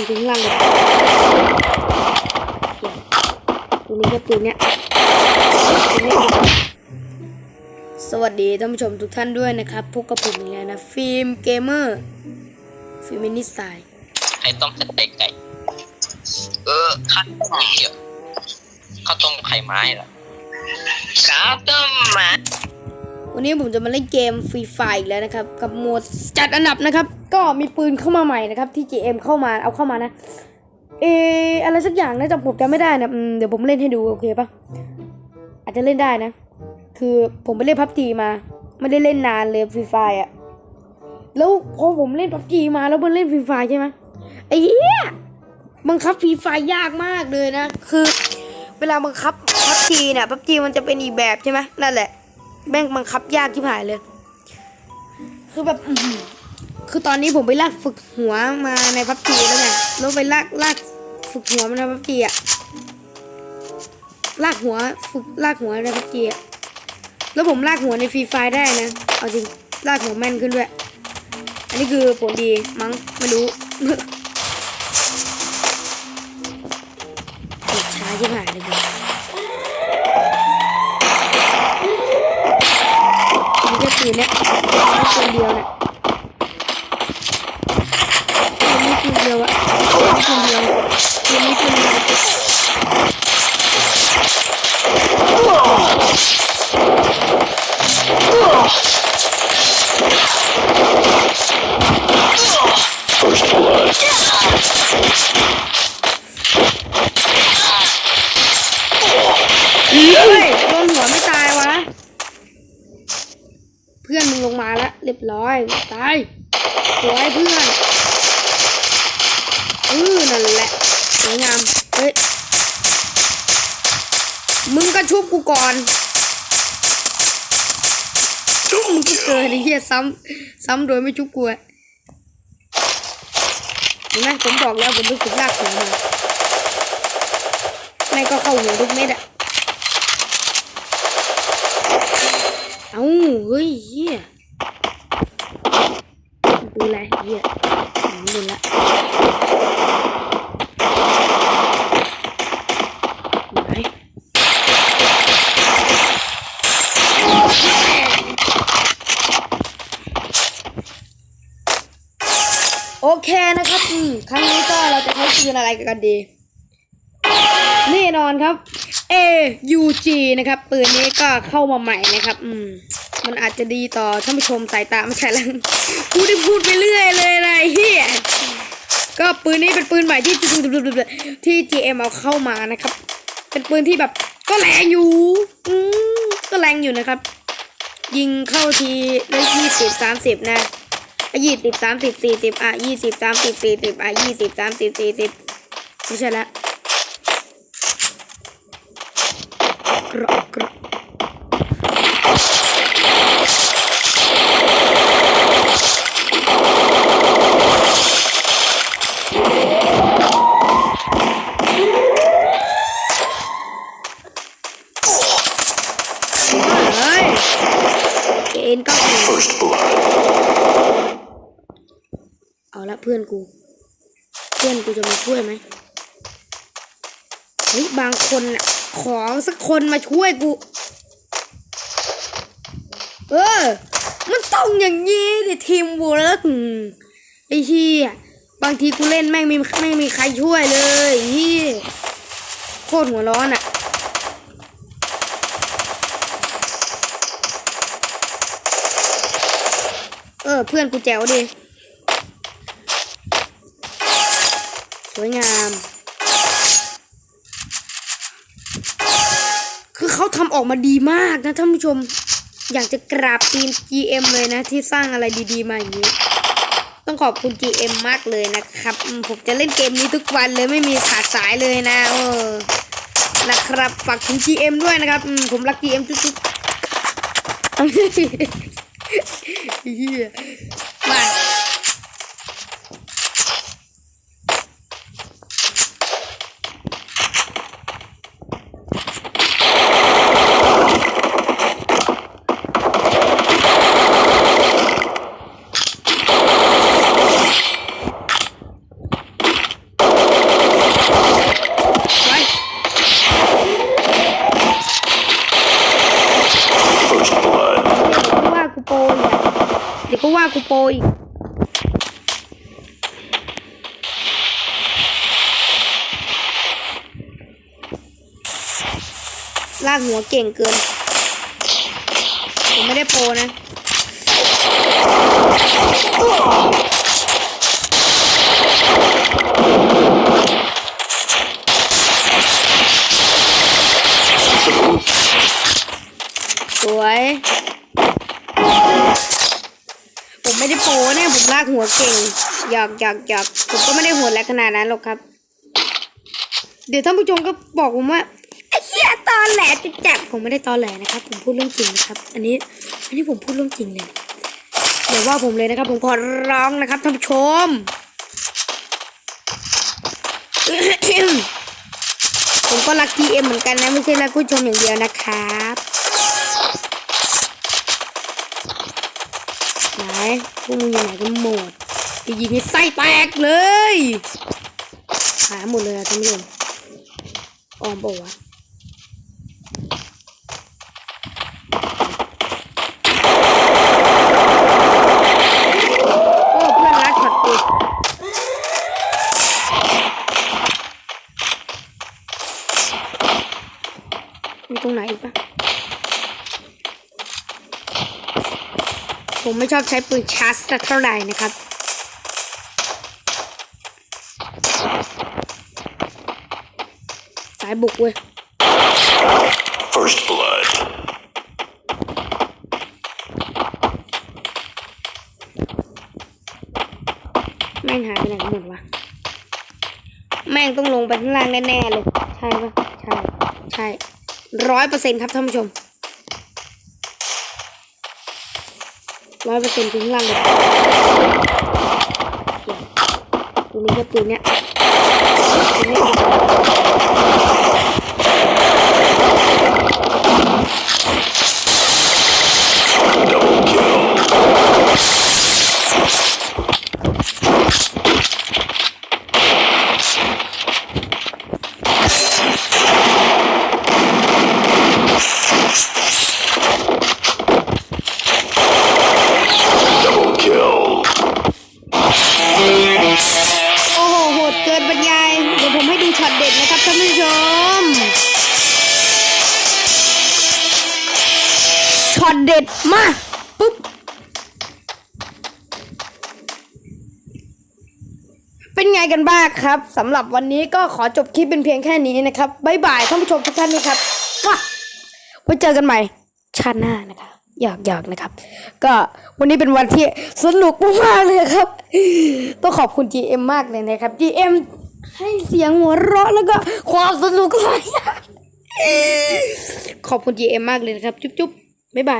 ปืนทิ้งล่างเลยตัวนี้ก็ปืนเนี้ยปืนเนี้ยสวัสดีท่านผู้ชมทุกท่านด้วยนะครับพบกับผมอีกแล้วนะ ฟิล์มเกมเมอร์ ฟิล์มมินิสไตล์ไข่ต้มสเต็กไก่ เออข้าวต้มนี่เข้าวต้มไข่ไม้เหรอข้าวต้มหมา วันนี้ผมจะมาเล่นเกมฟรีไฟอีกแล้วนะครับ กับโหมดจัดอันดับนะครับ ก็มีปืนเข้ามาใหม่นะครับ ที่ GM เข้ามาเอาเข้ามานะ เอออะไรสักอย่างนะจำผมจำไม่ได้นะเดี๋ยวผมเล่นให้ดูโอเคปะอาจจะเล่นได้นะ คือผมไปเล่นพับจีมา ไม่ได้เล่นนานเลยฟรีไฟอะแล้วพอผมเล่นพับจีมาแล้วมันเล่นฟรีไฟใช่ไหมไอ้เหี้ยบังคับฟรีไฟยากมากเลยนะ คือ เวลาบังคับพับจีเนี่ยพับจีมันจะเป็นอีกแบบใช่ไหมนั่นแหละ แม่งบังคับยากที่ผ่ายเลย คือแบบคือตอนนี้ผมไปลากฝึกหัวมาในพับจีแล้วไงแล้วไปลากลากฝึกหัวมาในพับจีอะลากหัวฝึกลากหัวในพับจีอะแล้วผมลากหัวในฟรีไฟได้นะ เอาจริงลากหัวแม่นขึ้นด้วย อันนี้คือผลดีมั้งไม่รู้ช้าที่ผ่านเลยครับมีแค่ ปืนเนี่ยแค่ปืนเดียวเนี่ยปืนนี้ปืนเดียวอะปืนนี้ปืนเดียวปืนนี้ปืนเดียวเฮ้ยโดนหัวไม่ตายวะ เพื่อนมึงลงมาแล้วเรียบร้อย ตายสวยเพื่อนเออนั่นแหละสวยงาม เฮ้ย มึงก็ชุบกูก่อนชุบมึงก็เกินไอ้เหี้ยซ้ำซ้ำโดยไม่ชุบกูอะเห็นไหมผมบอกแล้วผมไปฝึกลากหัวมาแม่ก็เข้าหัวทุกเม็ดอะเอ้าเฮ้ยเฮียดูแลเฮียหนีดูละไหนโอ เคนะครับอืมครั้งนี้ก็เราจะใช้ปืนอะไรกันดีแน่นอนครับ AUG นะครับ ปืนนี้ก็เข้ามาใหม่นะครับ อืม มันอาจจะดีต่อท่านผู้ชมสายตาไม่ใช่แล้วกูได้พูดไปเรื่อยเลยนะไอ้เฮียก็ปืนนี้เป็นปืนใหม่ที่ที่ GM เอาเข้ามานะครับ เป็นปืนที่แบบก็แรงอยู่ อืมก็แรงอยู่นะครับ ยิงเข้าทีได้ยี่สิบสามสิบนะ ยี่สิบสามสิบสี่สิบอะยี่สิบสามสิบสี่สิบอะยี่สิบสามสิบสี่สิบไม่ใช่ละกรอบกรอบเฮ้ยเอ็นก็เอา First blood. เอาละเพื่อนกู เพื่อนกูจะมาช่วยไหมเฮ้ยบางคนน่ะ ขอสักคนมาช่วยกู เออ มันต้องอย่างนี้ดิทีมเวิร์กไอ้เฮียบางทีกูเล่นแม่งมีไม่มีใครช่วยเลยเฮียโคตรหัวร้อนอะเออเพื่อนกูแจ๋วดิ วยงาม คือเขาทำออกมาดีมากนะท่านผู้ชม อยากจะกราบทีม GM เลยนะ ที่สร้างอะไรดีๆมาอย่างนี้ ต้องขอบคุณ GM มากเลยนะครับ ผมจะเล่นเกมนี้ทุกวันเลยไม่มีขาดสายเลยนะเออนะครับฝากถึง GM ด้วยนะครับผมรัก GM จุ๊บๆมา เกูโปอีกลากหัวเก่งเกิน ผมไม่ได้โปรนะากหัวเก่งหยอกหยอกหยอกผมก็ไม่ได้โหัวแรงขนาดนั้นหรอกครับ เดี๋ยวท่านผู้ชมก็บอกผมว่าไอ้เหี้ยตอนแหลจะจับผมไม่ได้ตอนแหลนะครับ ผมพูดเรื่องจริงนะครับ อันนี้ อันนี้ผมพูดเรื่องจริงเลยเดี๋ยวว่าผมเลยนะครับ ผมขอร้องนะครับท่านผู้ชมผมก็รัก GM เหมือนกันนะ ไม่ใช่รักผู้ชมอย่างเดียวนะครับ พวกมึงอยู่ไหนกันหมดจะยิงให้ไส้แตกเลยหายหมดเลยอะท่านผู้ชมออมบอกวะโอ้เพื่อนรักช็อตกูมีตรงไหนอีกปะ ผมไม่ชอบใช้ปืนชาร์จสักเท่าไหร่นะครับสายบุกเว้ย First blood. แม่งหายไปไหนหมดวะ แม่งต้องลงไปข้างล่างแน่ ๆ เลย ใช่ปะใช่ ใช่ร้อยเปอร์เซ็นครับท่านผู้ชม ร้อยเปอร์เซ็นต์คือข้างล่างเลยตัวนี้ก็ปืนเนี้ยปืนนี้ ช็อตเด็ดมาปุ๊บเป็นไงกันบ้างครับสำหรับวันนี้ก็ขอจบคลิปเป็นเพียงแค่นี้นะครับบ๊ายบายท่านผู้ชมทุกท่านนะครับก็ไว้เจอกันใหม่ชาติหน้านะครับอยากอยากนะครับ ก็วันนี้เป็นวันที่สนุกมากๆเลยครับ ต้องขอบคุณ GM มากเลยนะครับ GM ให้เสียงหัวเราะแล้วก็ความสนุกหลายอย่างขอบคุณ GM มากเลยนะครับ จุ๊บ ๆบ๊ายบา